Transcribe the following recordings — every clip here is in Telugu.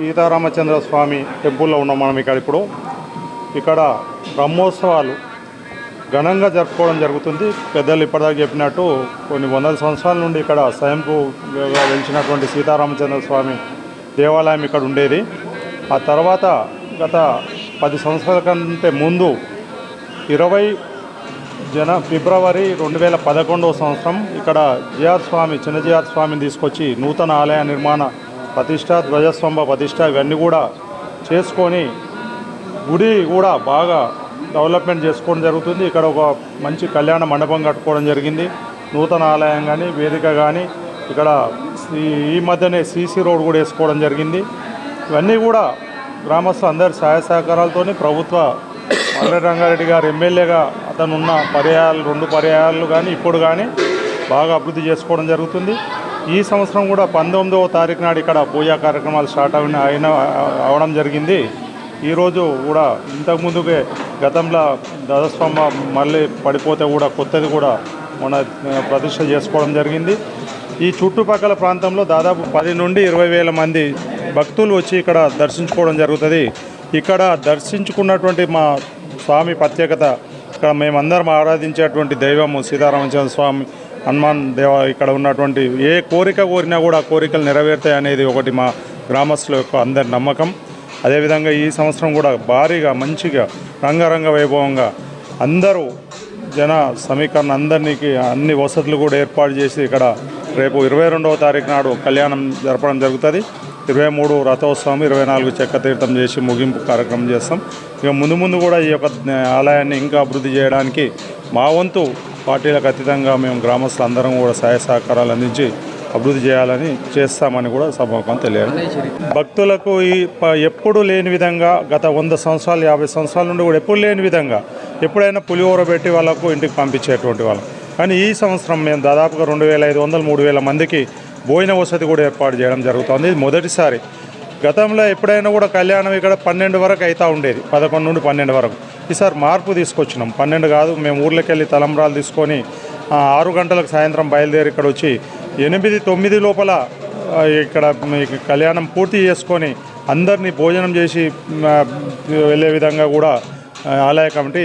సీతారామచంద్ర స్వామి టెంపుల్లో ఉన్నాం మనం ఇక్కడ ఇప్పుడు. ఇక్కడ బ్రహ్మోత్సవాలు ఘనంగా జరుపుకోవడం జరుగుతుంది. పెద్దలు ఇప్పటిదాకా చెప్పినట్టు కొన్ని వందల సంవత్సరాల నుండి ఇక్కడ స్వయంకు వెలిచినటువంటి సీతారామచంద్ర స్వామి దేవాలయం ఇక్కడ ఉండేది. ఆ తర్వాత గత పది సంవత్సరాల కంటే ముందు ఇరవై జన ఫిబ్రవరి రెండు వేల పదకొండవ సంవత్సరం ఇక్కడ జిఆర్ స్వామి చిన్న జిఆర్ స్వామిని తీసుకొచ్చి నూతన ఆలయ నిర్మాణ ప్రతిష్ట ధ్వజస్తంభ ప్రతిష్ట ఇవన్నీ కూడా చేసుకొని గుడి కూడా బాగా డెవలప్మెంట్ చేసుకోవడం జరుగుతుంది. ఇక్కడ ఒక మంచి కళ్యాణ మండపం కట్టుకోవడం జరిగింది. నూతన ఆలయం కానీ వేదిక కానీ ఇక్కడ ఈ- మధ్యనే సీసీ రోడ్ కూడా వేసుకోవడం జరిగింది. ఇవన్నీ కూడా గ్రామస్తులు అందరి సహాయ సహకారాలతోని ప్రభుత్వ మల్లె రంగారెడ్డి గారు ఎమ్మెల్యేగా అతను ఉన్న పర్యాయాలు రెండు పర్యాయాలు కానీ ఇప్పుడు కానీ బాగా అభివృద్ధి చేసుకోవడం జరుగుతుంది. ఈ సంవత్సరం కూడా పంతొమ్మిదవ తారీఖు నాడు ఇక్కడ పూజా కార్యక్రమాలు స్టార్ట్ అయిన అయిన అవడం జరిగింది. ఈరోజు కూడా ఇంతకుముందుకే గతంలో ధ్వజస్తంభ మళ్ళీ పడిపోతే కూడా కొత్తది కూడా మన ప్రతిష్ట చేసుకోవడం జరిగింది. ఈ చుట్టుపక్కల ప్రాంతంలో దాదాపు పది నుండి ఇరవై వేల మంది భక్తులు వచ్చి ఇక్కడ దర్శించుకోవడం జరుగుతుంది. ఇక్కడ దర్శించుకున్నటువంటి మా స్వామి ప్రత్యేకత ఇక్కడ మేమందరం ఆరాధించేటువంటి దైవము సీతారామచంద్ర స్వామి హనుమాన్ దేవ ఇక్కడ ఉన్నటువంటి ఏ కోరిక కోరినా కూడా కోరికలు నెరవేరుతాయి అనేది ఒకటి మా గ్రామస్తుల యొక్క అందరి నమ్మకం. అదేవిధంగా ఈ సంవత్సరం కూడా భారీగా మంచిగా రంగరంగ వైభవంగా అందరూ జన సమీకరణ అందరికీ అన్ని వసతులు కూడా ఏర్పాటు చేసి ఇక్కడ రేపు ఇరవై రెండవ తారీఖు నాడు కళ్యాణం జరపడం జరుగుతుంది. ఇరవై మూడు రథోత్సవం ఇరవై నాలుగు చెక్క తీర్థం చేసి ముగింపు కార్యక్రమం చేస్తాం. ఇక ముందు ముందు కూడా ఈ యొక్క ఆలయాన్ని ఇంకా అభివృద్ధి చేయడానికి మా వంతు పార్టీలకు అతీతంగా మేము గ్రామస్తులు అందరం కూడా సహాయ సహకారాలు అందించి అభివృద్ధి చేయాలని చేస్తామని కూడా సభాముఖం తెలియాలి భక్తులకు ఈ ప- ఎప్పుడు లేని విధంగా గత వంద సంవత్సరాలు యాభై సంవత్సరాల నుండి కూడా ఎప్పుడు లేని విధంగా ఎప్పుడైనా పులిహోర పెట్టి వాళ్ళకు ఇంటికి పంపించేటువంటి వాళ్ళం. కానీ ఈ సంవత్సరం మేము దాదాపుగా రెండు వేల ఐదు వందలు మూడు వేల మందికి భోజన వసతి కూడా ఏర్పాటు చేయడం జరుగుతుంది. ఇది మొదటిసారి. గతంలో ఎప్పుడైనా కూడా కళ్యాణం ఇక్కడ పన్నెండు వరకు అవుతూ ఉండేది పదకొండు నుండి పన్నెండు వరకు. ఈసారి మార్పు తీసుకొచ్చినాం. పన్నెండు కాదు మేము ఊర్లోకి వెళ్ళి తలంబ్రాలు తీసుకొని ఆరు గంటలకు సాయంత్రం బయలుదేరి ఇక్కడ వచ్చి ఎనిమిది తొమ్మిది లోపల ఇక్కడ కళ్యాణం పూర్తి చేసుకొని అందరినీ భోజనం చేసి వెళ్ళే విధంగా కూడా ఆలయ కమిటీ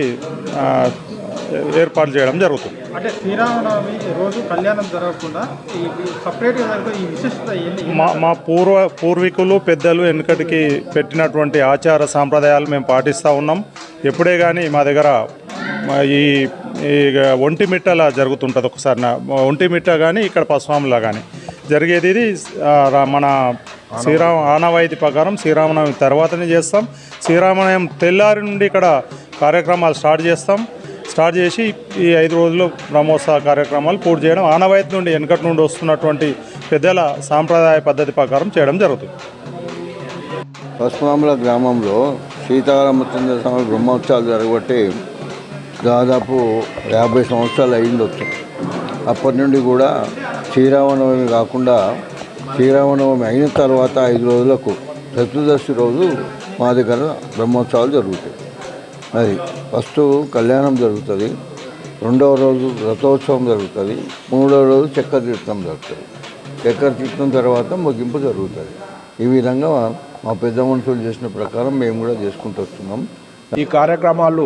ఏర్పాటు చేయడం జరుగుతుంది. అంటే శ్రీరామనవమి రోజు కళ్యాణం జరగకుండా మా మా పూర్వ పూర్వీకులు పెద్దలు వెనుకటికి పెట్టినటువంటి ఆచార సాంప్రదాయాలు మేము పాటిస్తూ ఉన్నాం. ఎప్పుడే కానీ మా దగ్గర ఈ ఈ ఒంటిమిట్టల జరుగుతుంటుంది ఒకసారి నా ఒంటిమిట్ట కానీ ఇక్కడ పశువాములా కానీ జరిగేది ఇది మన శ్రీరామ ఆనవాయితీ ప్రకారం శ్రీరామనవమి తర్వాతనే చేస్తాం. శ్రీరామనవమి తెల్లారి నుండి ఇక్కడ కార్యక్రమాలు స్టార్ట్ చేస్తాం. స్టార్ట్ చేసి ఈ ఐదు రోజులు బ్రహ్మోత్సవ కార్యక్రమాలు పూర్తి చేయడం ఆనవాయితీ నుండి వెనకటి నుండి వస్తున్నటువంటి పెద్దల సాంప్రదాయ పద్ధతి ప్రకారం చేయడం జరుగుతుంది. పశ్చిమామల గ్రామంలో సీతారామచంద్ర స్వామి బ్రహ్మోత్సవాలు జరగబట్టి దాదాపు యాభై సంవత్సరాలు అయిందొచ్చు అప్పటి నుండి కూడా శ్రీరామనవమి కాకుండా శ్రీరామనవమి అయిన తర్వాత ఐదు రోజులకు చతుర్దశి రోజు మా దగ్గర బ్రహ్మోత్సవాలు జరుగుతాయి. అది ఫస్ట్ కళ్యాణం జరుగుతుంది రెండవ రోజు రథోత్సవం జరుగుతుంది మూడవ రోజు చక్కెర తీర్థం జరుగుతుంది. చక్కెర తీర్థం తర్వాత ముగింపు జరుగుతుంది. ఈ విధంగా మా పెద్ద మనుషులు చేసిన ప్రకారం మేము కూడా చేసుకుంటూ వస్తున్నాం. ఈ కార్యక్రమాలు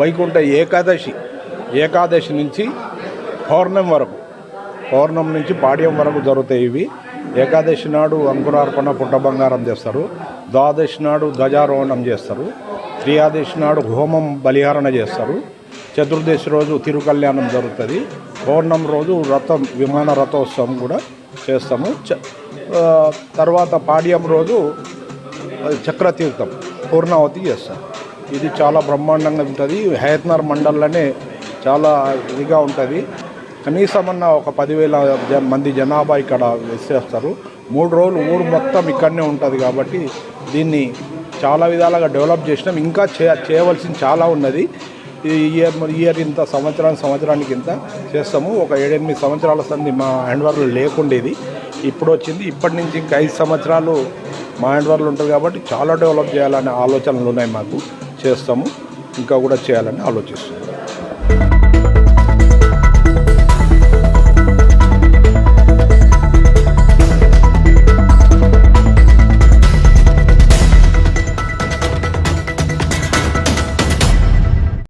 వైకుంఠ ఏకాదశి ఏకాదశి నుంచి పౌర్ణం వరకు పౌర్ణం నుంచి పాడ్యం వరకు జరుగుతాయి ఇవి. ఏకాదశి నాడు అంకురార్పణ పుట్ట బంగారం చేస్తారు ద్వాదశి నాడు ధ్వజారోహణం చేస్తారు. త్రియాదశి నాడు హోమం బలిహారణ చేస్తారు. చతుర్దశి రోజు తిరుకల్యాణం జరుగుతుంది. పౌర్ణమి రోజు రథం విమాన రథోత్సవం కూడా చేస్తాము. చ తర్వాత పాడ్యం రోజు చక్రతీర్థం పూర్ణావతి చేస్తారు. ఇది చాలా బ్రహ్మాండంగా ఉంటుంది. హయత్నర్ మండల్లోనే చాలా ఇదిగా ఉంటుంది. కనీసమన్నా ఒక పదివేల జ- మంది జనాభా ఇక్కడ వేసేస్తారు. మూడు రోజులు ఊరు మొత్తం ఇక్కడనే ఉంటుంది కాబట్టి దీన్ని చాలా విధాలుగా డెవలప్ చేసినాం. ఇంకా చే చేయవలసింది చాలా ఉన్నది. ఈ ఇయర్ ఇయర్ ఇంత సంవత్సరానికి సంవత్సరానికి ఇంత చేస్తాము. ఒక ఏడెనిమిది సంవత్సరాల సంది మా హ్యాండ్వర్లు లేకుండేది. ఇప్పుడు వచ్చింది. ఇప్పటి నుంచి ఇంకా ఐదు సంవత్సరాలు మా హ్యాండ్వర్లు ఉంటుంది కాబట్టి చాలా డెవలప్ చేయాలనే ఆలోచనలు ఉన్నాయి మాకు. చేస్తాము. ఇంకా కూడా చేయాలని ఆలోచిస్తున్నాం.